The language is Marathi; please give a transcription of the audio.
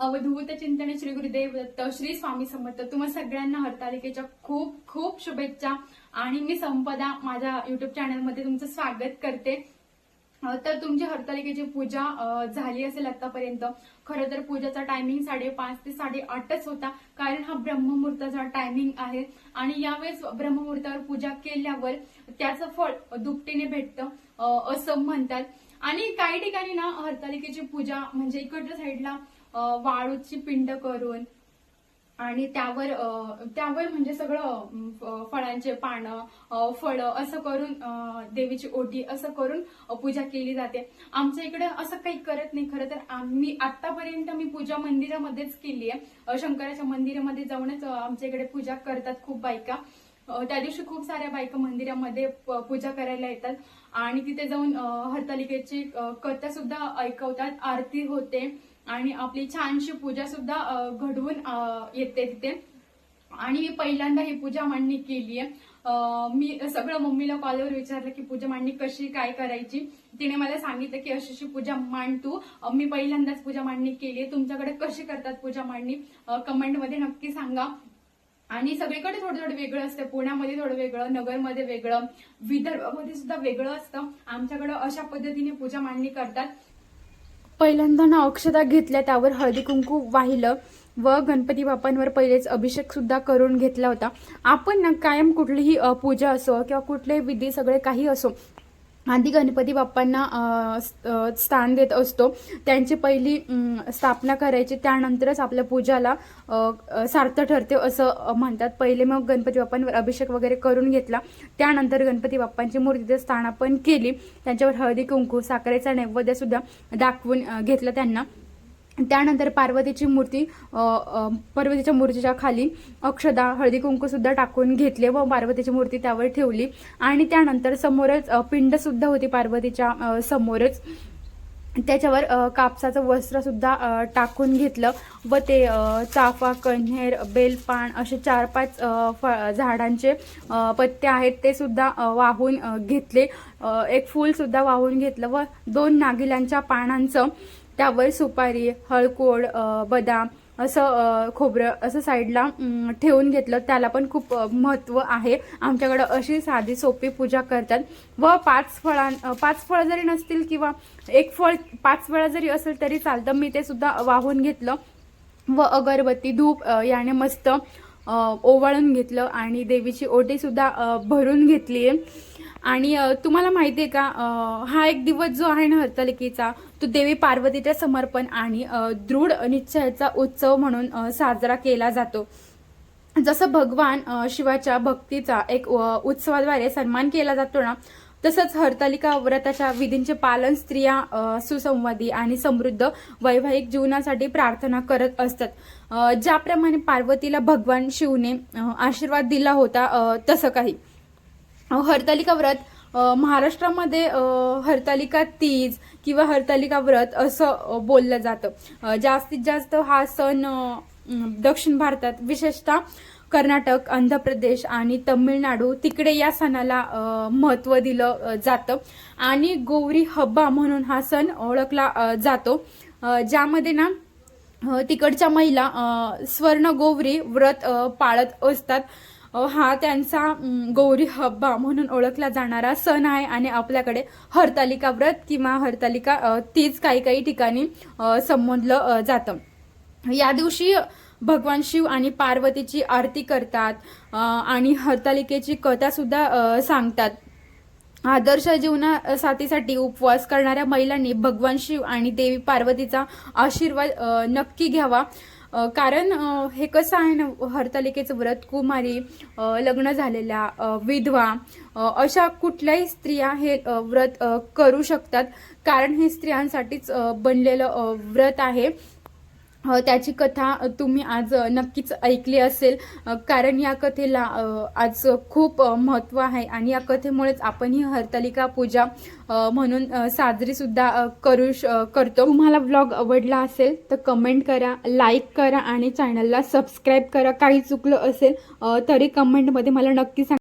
अवधूत चिंतन श्री गुरुदेव दत्त श्री स्वामी समर्थ. तुम्हा सगळ्यांना हरतालिकेच्या खूप खूप शुभेच्छा. आणि मी संपदा माझ्या युट्यूब चॅनलमध्ये तुमचं स्वागत करते. तर तुमची हरतालिकेची पूजा झाली असेल आतापर्यंत. खरं तर पूजाचा टायमिंग साडेपाच ते साडेआठच होता. कारण हा ब्रह्ममुहूर्ताचा टायमिंग आहे. आणि यावेळेस ब्रह्ममुहूर्तावर पूजा केल्यावर त्याचं फळ दुपटीने भेटतं असं म्हणतात. आणि काही ठिकाणी ना हरतालिकेची पूजा म्हणजे इकडच्या साईडला वाळूची पिंड करून आणि त्यावर त्यावर म्हणजे सगळं फळांचे पानं फळं असं करून देवीची ओटी असं करून पूजा केली जाते. आमच्या इकडे असं काही करत नाही खरं तर आम्ही आतापर्यंत मी पूजा मंदिरामध्येच केली आहे शंकराच्या मंदिरामध्ये जाऊनच आमच्या इकडे पूजा करतात खूप बायका. त्या दिवशी खूप साऱ्या बायका मंदिरामध्ये प- पूजा करायला येतात. आणि तिथे जाऊन हरतालिकेची कथा सुद्धा ऐकवतात आरती होते. आणि आपली छानशी पूजा सुद्धा घडवून येते तिथे. आणि मी पहिल्यांदा ही पूजा मांडणी केली आहे मी सगळं मम्मीला कॉलवर विचारलं की पूजा मांडणी कशी काय करायची? तिने मला सांगितलं की अशी अशी पूजा मांड तू. मी पहिल्यांदाच पूजा मांडणी केली. आहे तुमच्याकडे कशी करतात पूजा मांडणी? कमेंटमध्ये नक्की सांगा. आणि सगळीकडे थोडं थोडं वेगळं असतं. पुण्यामध्ये थोडं वेगळं नगरमध्ये वेगळं विदर्भामध्ये सुद्धा वेगळं असतं. आमच्याकडं अशा पद्धतीने पूजा मांडणी करतात. पहिल्यांदा ना अक्षता घेतल्या त्यावर हळदी कुंकू वाहिलं व गणपती बाप्पांवर पहिलेच अभिषेक सुद्धा करून घेतला होता. आपण ना कायम कुठलीही पूजा असो किंवा कुठलेही विधी सगळे काही असो आधी गणपती बाप्पांना स्थान देत असतो. त्यांची पहिली स्थापना करायची त्यानंतरच आपल्या पूजाला सार्थ ठरते असं म्हणतात. पहिले मग गणपती बाप्पांवर अभिषेक वगैरे करून घेतला. त्यानंतर गणपती बाप्पांची मूर्तीचं स्थानापन केली. त्यांच्यावर हळदी कुंकू साखरेचा नैवद्यसुद्धा दाखवून घेतलं त्यांना. त्यानंतर पार्वतीची मूर्ती पार्वतीच्या मूर्तीच्या खाली अक्षदा हळदी कुंकूसुद्धा टाकून घेतले व पार्वतीची मूर्ती त्यावर ठेवली. आणि त्यानंतर समोरच पिंडसुद्धा होती पार्वतीच्या समोरच. त्याच्यावर कापसाचं वस्त्रसुद्धा टाकून घेतलं व ते चाफा कण्हेर बेलपान असे चार पाच फ- झाडांचे पत्ते आहेत ते सुद्धा वाहून घेतले. एक फूलसुद्धा वाहून घेतलं व दोन नागिलांच्या पानांचं त्यावर सुपारी हळकोड बदाम असं खोबरं असं साईडला ठेवून घेतलं. त्याला पण खूप महत्त्व आहे. आमच्याकडं अशी साधी सोपी पूजा करतात. व पाच फळां पाच फळं जरी नसतील किंवा एक फळ पाच वेळा जरी असेल तरी चालतं. मी ते सुद्धा वाहून घेतलं. व अगरबत्ती धूप याने मस्त ओवाळून घेतलं. आणि देवीची ओटीसुद्धा भरून घेतली आहे आणि तुम्हाला माहिती आहे का हा एक दिवस जो आहे ना हरतालिकेचा तो देवी पार्वतीच्या समर्पण आणि दृढ निश्चयाचा उत्सव म्हणून साजरा केला जातो. जसं भगवान शिवाच्या भक्तीचा एक उत्सवाद्वारे सन्मान केला जातो ना तसंच हरतालिका व्रताच्या विधींचे पालन स्त्रिया सुसंवादी आणि समृद्ध वैवाहिक जीवनासाठी प्रार्थना करत असतात. ज्याप्रमाणे पार्वतीला भगवान शिवने आशीर्वाद दिला होता तसं काही. हरतालिका व्रत महाराष्ट्रामध्ये हरतालिका तीज किंवा हरतालिका व्रत असं बोललं जातं. जास्तीत जास्त हा सण दक्षिण भारतात विशेषतः कर्नाटक आंध्र प्रदेश आणि तमिळनाडू तिकडे या सणाला महत्त्व दिलं जातं. आणि गौरी हब्बा म्हणून हा सण ओळखला जातो. ज्यामध्ये ना तिकडच्या महिला स्वर्ण गौरी व्रत पाळत असतात. हा त्यांचा गौरी हब्बा म्हणून ओळखला जाणारा सण आहे आणि आपल्याकडे हरतालिका व्रत किंवा हरतालिका तीच काही काही ठिकाणी संबोधलं जातं. या दिवशी भगवान शिव आणि पार्वतीची आरती करतात आणि हरतालिकेची कथा सुद्धा सांगतात. आदर्श जीवनासाठीसाठी उपवास करणाऱ्या महिलांनी भगवान शिव आणि देवी पार्वतीचा आशीर्वाद नक्की घ्यावा. कारण हे कसं आहे ना हरतालिकेचं व्रत कुमारी लग्न झालेल्या विधवा अशा कुठल्याही स्त्रिया हे व्रत करू शकतात. कारण हे स्त्रियांसाठीच बनलेलं व्रत आहे. त्याची कथा तुम्ही आज नक्कीच ऐकली असेल. कारण या कथेला आज खूप महत्त्व आहे आणि या कथेमुळेच आपण ही हरतालिका पूजा म्हणून साजरीसुद्धा करू श- करतो. तुम्हाला ब्लॉग आवडला असेल तर कमेंट करा लाईक करा आणि चॅनलला सबस्क्राईब करा. काही चुकलं असेल तरी कमेंटमध्ये मला नक्की सांगा.